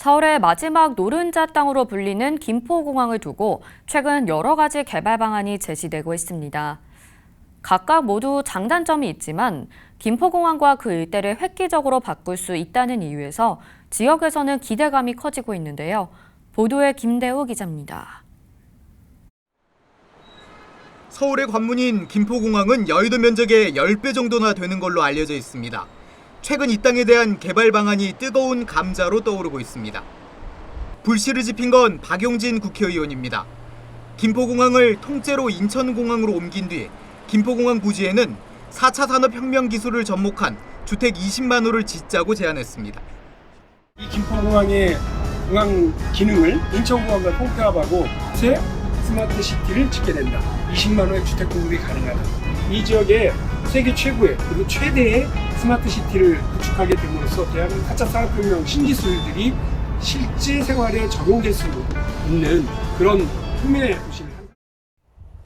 서울의 마지막 노른자 땅으로 불리는 김포공항을 두고 최근 여러 가지 개발 방안이 제시되고 있습니다. 각각 모두 장단점이 있지만 김포공항과 그 일대를 획기적으로 바꿀 수 있다는 이유에서 지역에서는 기대감이 커지고 있는데요. 보도에 김대우 기자입니다. 서울의 관문인 김포공항은 여의도 면적의 10배 정도나 되는 걸로 알려져 있습니다. 최근 이 땅에 대한 개발 방안이 뜨거운 감자로 떠오르고 있습니다. 불씨를 지핀 건 박용진 국회의원입니다. 김포공항을 통째로 인천공항으로 옮긴 뒤 김포공항 부지에는 4차 산업혁명 기술을 접목한 주택 20만 호를 짓자고 제안했습니다. 이 김포공항의 공항 기능을 인천공항과 통폐합하고 새 스마트 시티를 짓게 된다. 20만 호의 주택 공급이 가능하다. 이 지역에 세계 최고의 그리고 최대의 스마트 시티를 구축하게 됨으로써 대한민국 4차 산업혁명 신기술들이 실제 생활에 적용될 수 있는 그런 꿈의 도시를 한다.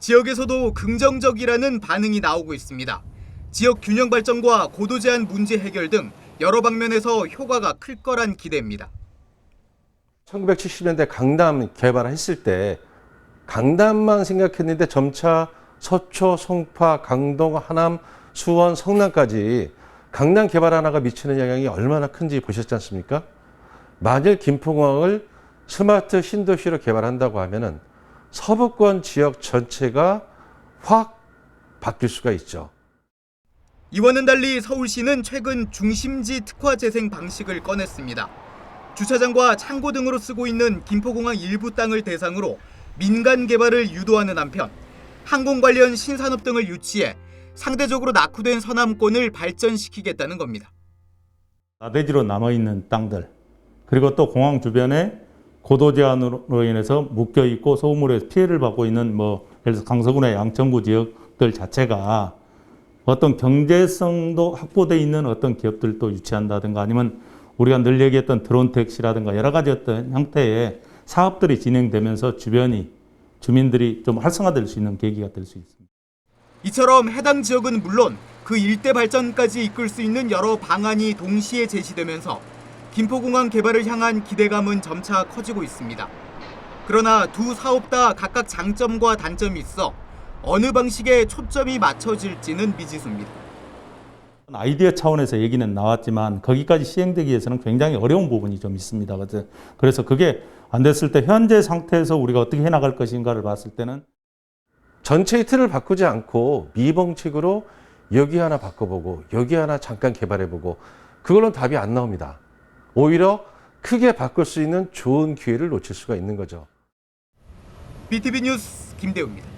지역에서도 긍정적이라는 반응이 나오고 있습니다. 지역 균형 발전과 고도 제한 문제 해결 등 여러 방면에서 효과가 클 거란 기대입니다. 1970년대 강남 개발했을 때 강남만 생각했는데 점차 서초, 송파, 강동, 하남, 수원, 성남까지 강남 개발 하나가 미치는 영향이 얼마나 큰지 보셨지 않습니까? 만일 김포공항을 스마트 신도시로 개발한다고 하면은 서부권 지역 전체가 확 바뀔 수가 있죠. 이와는 달리 서울시는 최근 중심지 특화 재생 방식을 꺼냈습니다. 주차장과 창고 등으로 쓰고 있는 김포공항 일부 땅을 대상으로 민간 개발을 유도하는 한편 항공 관련 신산업 등을 유치해 상대적으로 낙후된 서남권을 발전시키겠다는 겁니다. 나대지로 남아 있는 땅들 그리고 또 공항 주변에 고도 제한으로 인해서 묶여 있고 소음으로 피해를 받고 있는 뭐 예를 들어서 강서구나 양천구 지역들 자체가 어떤 경제성도 확보돼 있는 어떤 기업들도 유치한다든가 아니면 우리가 늘 얘기했던 드론 택시라든가 여러 가지 어떤 형태의 사업들이 진행되면서 주변이 주민들이 좀 활성화될 수 있는 계기가 될 수 있습니다. 이처럼 해당 지역은 물론 그 일대 발전까지 이끌 수 있는 여러 방안이 동시에 제시되면서 김포공항 개발을 향한 기대감은 점차 커지고 있습니다. 그러나 두 사업 다 각각 장점과 단점이 있어 어느 방식에 초점이 맞춰질지는 미지수입니다. 아이디어 차원에서 얘기는 나왔지만 거기까지 시행되기 위해서는 굉장히 어려운 부분이 좀 있습니다. 그래서- 그게 안 됐을 때 현재 상태에서 우리가 어떻게 해나갈 것인가를 봤을 때는 전체의 틀을 바꾸지 않고 미봉책으로 여기 하나 바꿔보고 여기 하나 잠깐 개발해보고 그걸로 답이 안 나옵니다. 오히려 크게 바꿀 수 있는 좋은 기회를 놓칠 수가 있는 거죠. BTV 뉴스 김대우입니다.